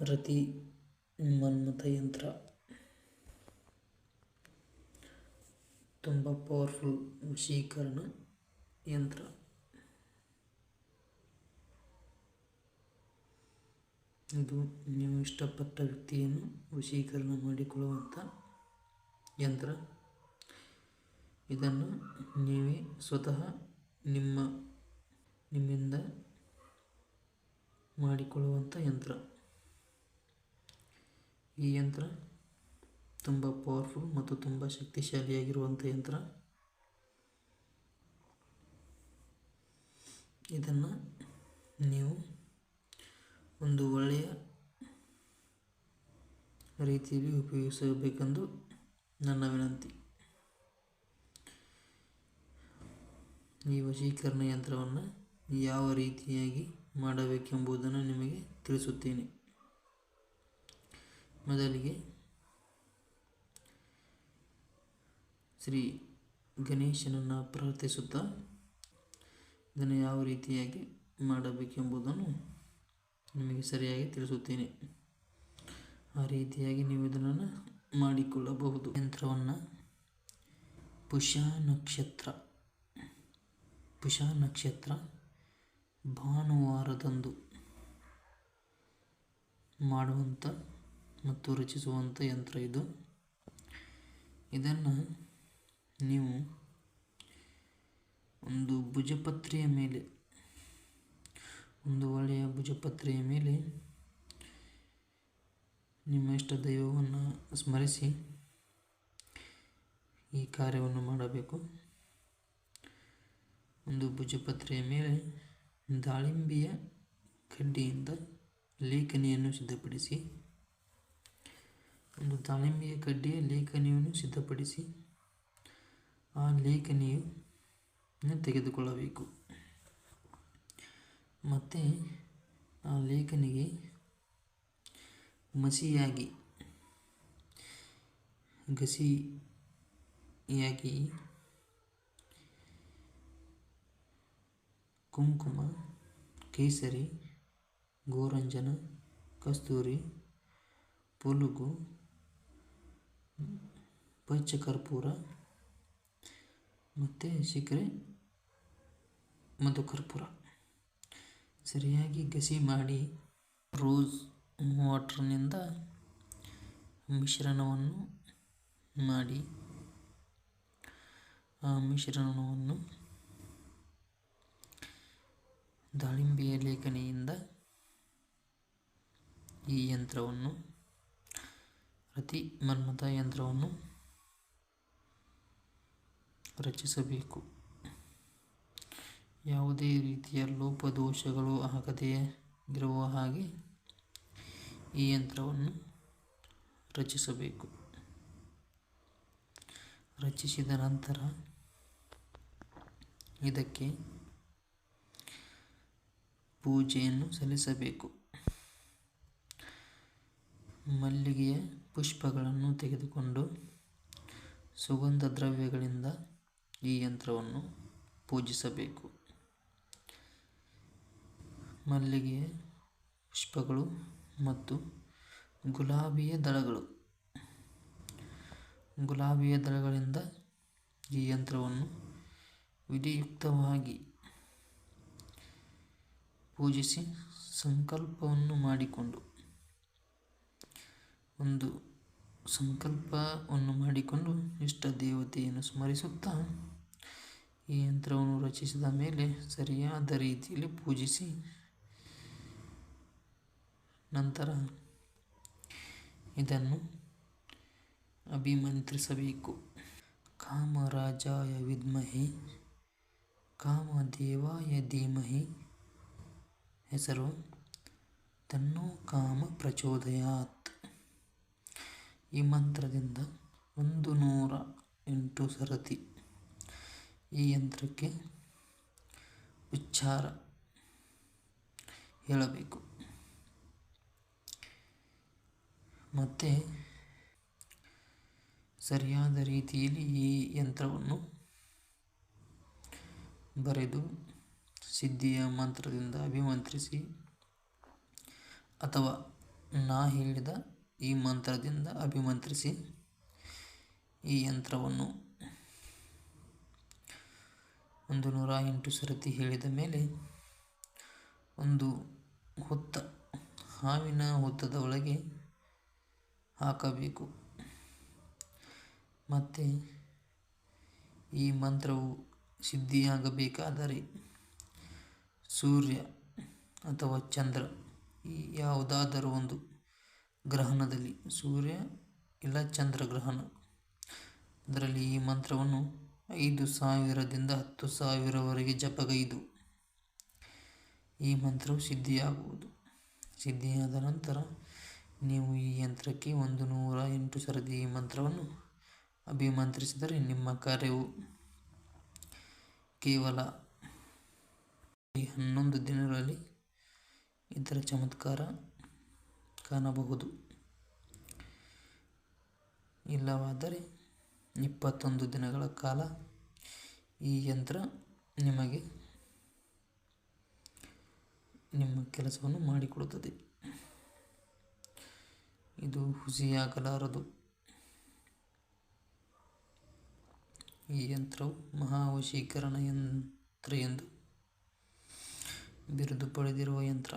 ರತಿ ಮನ್ಮಥ ಯಂತ್ರ. ತುಂಬ ಪವರ್ಫುಲ್ ವಶೀಕರಣ ಯಂತ್ರ. ಇದು ನೀವು ಇಷ್ಟಪಟ್ಟ ವ್ಯಕ್ತಿಯನ್ನು ವಶೀಕರಣ ಮಾಡಿಕೊಳ್ಳುವಂಥ ಯಂತ್ರ. ಇದನ್ನು ನೀವೇ ಸ್ವತಃ ನಿಮ್ಮ ನಿಮ್ಮಿಂದ ಮಾಡಿಕೊಳ್ಳುವಂಥ ಯಂತ್ರ. ಈ ಯಂತ್ರ ತುಂಬ ಪವರ್ಫುಲ್ ಮತ್ತು ತುಂಬ ಶಕ್ತಿಶಾಲಿಯಾಗಿರುವಂಥ ಯಂತ್ರ. ಇದನ್ನು ನೀವು ಒಂದು ಒಳ್ಳೆಯ ರೀತಿಯಲ್ಲಿ ಉಪಯೋಗಿಸಬೇಕೆಂದು ನನ್ನ ವಿನಂತಿ. ಈ ವಶೀಕರಣ ಯಂತ್ರವನ್ನು ಯಾವ ರೀತಿಯಾಗಿ ಮಾಡಬೇಕೆಂಬುದನ್ನು ನಿಮಗೆ ತಿಳಿಸುತ್ತೇನೆ. ಮೊದಲಿಗೆ ಶ್ರೀ ಗಣೇಶನನ್ನು ಪ್ರಾರ್ಥಿಸುತ್ತಾ ಇದನ್ನು ಯಾವ ರೀತಿಯಾಗಿ ಮಾಡಬೇಕೆಂಬುದನ್ನು ನಿಮಗೆ ಸರಿಯಾಗಿ ತಿಳಿಸುತ್ತೇನೆ. ಆ ರೀತಿಯಾಗಿ ನೀವು ಇದನ್ನು ಮಾಡಿಕೊಳ್ಳಬಹುದು. ಯಂತ್ರವನ್ನು ಪುಷ ನಕ್ಷತ್ರ ಪುಷ ನಕ್ಷತ್ರ ಭಾನುವಾರದಂದು ಮಾಡುವಂಥ ಮತ್ತು ರಚಿಸುವಂಥ ಯಂತ್ರ ಇದು. ಇದನ್ನು ನೀವು ಒಂದು ಭುಜಪತ್ರೆಯ ಮೇಲೆ, ಒಂದು ಒಳ್ಳೆಯ ಭುಜಪತ್ರೆಯ ಮೇಲೆ ನಿಮ್ಮ ಇಷ್ಟ ದೈವವನ್ನು ಸ್ಮರಿಸಿ ಈ ಕಾರ್ಯವನ್ನು ಮಾಡಬೇಕು. ಒಂದು ಭುಜಪತ್ರೆಯ ಮೇಲೆ ದಾಳಿಂಬೆಯ ಕಡ್ಡಿಯಿಂದ ಲೇಖನಿಯನ್ನು ಸಿದ್ಧಪಡಿಸಿ ದಾಳಿಂಬೆಯ ಕಡ್ಡಿಯ ಲೇಖನಿಯನ್ನು ಸಿದ್ಧಪಡಿಸಿ ಆ ಲೇಖನಿಯನ್ನು ತೆಗೆದುಕೊಳ್ಳಬೇಕು. ಮತ್ತು ಆ ಲೇಖನಿಗೆ ಮಸಿಯಾಗಿ, ಗಸಿಯಾಗಿ ಕುಂಕುಮ, ಕೇಸರಿ, ಗೋರಂಜನ, ಕಸ್ತೂರಿ, ಪುಲುಗು ಪಚ್ಚಕರ್ಪೂರ ಮತ್ತು ಸಿಕ್ರೆ ಮತ್ತು ಕರ್ಪೂರ. ಸರಿಯಾಗಿ ಗಸಿ ಮಾಡಿ ರೋಸ್ ವಾಟ್ರ್ನಿಂದ ಮಿಶ್ರಣವನ್ನು ಮಾಡಿ, ಆ ಮಿಶ್ರಣವನ್ನು ದಾಳಿಂಬೆಯ ಲೇಖನೆಯಿಂದ ಈ ಯಂತ್ರವನ್ನು ರತಿ ಮರ್ಮದ ಯಂತ್ರವನ್ನು ರಚಿಸಬೇಕು. ಯಾವುದೇ ರೀತಿಯ ಲೋಪದೋಷಗಳು ಆಗದೇ ಇರುವ ಹಾಗೆ ಈ ಯಂತ್ರವನ್ನು ರಚಿಸಬೇಕು. ರಚಿಸಿದ ನಂತರ ಇದಕ್ಕೆ ಪೂಜೆಯನ್ನು ಸಲ್ಲಿಸಬೇಕು. ಮಲ್ಲಿಗೆಯ ಪುಷ್ಪಗಳನ್ನು ತೆಗೆದುಕೊಂಡು ಸುಗಂಧ ದ್ರವ್ಯಗಳಿಂದ ಈ ಯಂತ್ರವನ್ನು ಪೂಜಿಸಬೇಕು. ಮಲ್ಲಿಗೆಯ ಪುಷ್ಪಗಳು ಮತ್ತು ಗುಲಾಬಿಯ ದಳಗಳು. ಗುಲಾಬಿಯ ದಳಗಳಿಂದ ಈ ಯಂತ್ರವನ್ನು ವಿಧಿಯುಕ್ತವಾಗಿ ಪೂಜಿಸಿ ಸಂಕಲ್ಪವನ್ನು ಮಾಡಿಕೊಂಡು ಒಂದು ಸಂಕಲ್ಪವನ್ನು ಮಾಡಿಕೊಂಡು ಇಷ್ಟ ದೇವತೆಯನ್ನು ಸ್ಮರಿಸುತ್ತಾ ಈ ಯಂತ್ರವನ್ನು ರಚಿಸಿದ ಮೇಲೆ ಸರಿಯಾದ ರೀತಿಯಲ್ಲಿ ಪೂಜಿಸಿ ನಂತರ ಇದನ್ನು ಅಭಿಮಂತ್ರಿಸಬೇಕು. ಕಾಮರಾಜಾಯ ವಿದ್ಮಹಿ, ಕಾಮದೇವಾಯ ಧೀಮಹಿ ಹೆಸರು ತನ್ನೋ ಕಾಮ ಪ್ರಚೋದಯಾತ್. ಈ ಮಂತ್ರದಿಂದ ಒಂದು ನೂರ ಎಂಟು ಸರತಿ ಈ ಯಂತ್ರಕ್ಕೆ ಉಚ್ಚಾರ ಹೇಳಬೇಕು. ಮತ್ತು ಸರಿಯಾದ ರೀತಿಯಲ್ಲಿ ಈ ಯಂತ್ರವನ್ನು ಬರೆದು ಸಿದ್ಧಿಯ ಮಂತ್ರದಿಂದ ಅಭಿಮಂತ್ರಿಸಿ ಅಥವಾ ನಾ ಹೇಳಿದ ಈ ಮಂತ್ರದಿಂದ ಅಭಿಮಂತ್ರಿಸಿ ಈ ಯಂತ್ರವನ್ನು ಒಂದು ನೂರ ಎಂಟು ಸರತಿ ಹೇಳಿದ ಮೇಲೆ ಒಂದು ಹುತ್ತ, ಹಾವಿನ ಹುತ್ತದ ಒಳಗೆ ಹಾಕಬೇಕು. ಮತ್ತು ಈ ಮಂತ್ರವು ಸಿದ್ಧಿಯಾಗಬೇಕಾದರೆ ಸೂರ್ಯ ಅಥವಾ ಚಂದ್ರ ಈ ಯಾವುದಾದರೂ ಒಂದು ಗ್ರಹಣದಲ್ಲಿ ಸೂರ್ಯ ಇಲ್ಲ ಚಂದ್ರಗ್ರಹಣ ಅದರಲ್ಲಿ ಈ ಮಂತ್ರವನ್ನು ಐದು ಸಾವಿರದಿಂದ ಹತ್ತು ಸಾವಿರವರೆಗೆ ಜಪಗೈದು. ಈ ಮಂತ್ರವು ಸಿದ್ಧಿಯಾಗುವುದು. ಸಿದ್ಧಿಯಾದ ನಂತರ ನೀವು ಈ ಯಂತ್ರಕ್ಕೆ ಒಂದು ನೂರ ಎಂಟು ಸರದಿ ಈ ಮಂತ್ರವನ್ನು ಅಭಿಮಂತ್ರಿಸಿದರೆ ನಿಮ್ಮ ಕಾರ್ಯವು ಕೇವಲ ಈ ಹನ್ನೊಂದು ದಿನಗಳಲ್ಲಿ ಇದರ ಚಮತ್ಕಾರ ಕಾಣಬಹುದು. ಇಲ್ಲವಾದರೆ ಇಪ್ಪತ್ತೊಂದು ದಿನಗಳ ಕಾಲ ಈ ಯಂತ್ರ ನಿಮಗೆ ನಿಮ್ಮ ಕೆಲಸವನ್ನು ಮಾಡಿಕೊಡುತ್ತದೆ. ಇದು ಹುಸಿಯಾಗಲಾರದು. ಈ ಯಂತ್ರವು ಮಹಾವಶೀಕರಣ ಯಂತ್ರ ಎಂದು ಬಿರುದು ಪಡೆದಿರುವ ಯಂತ್ರ.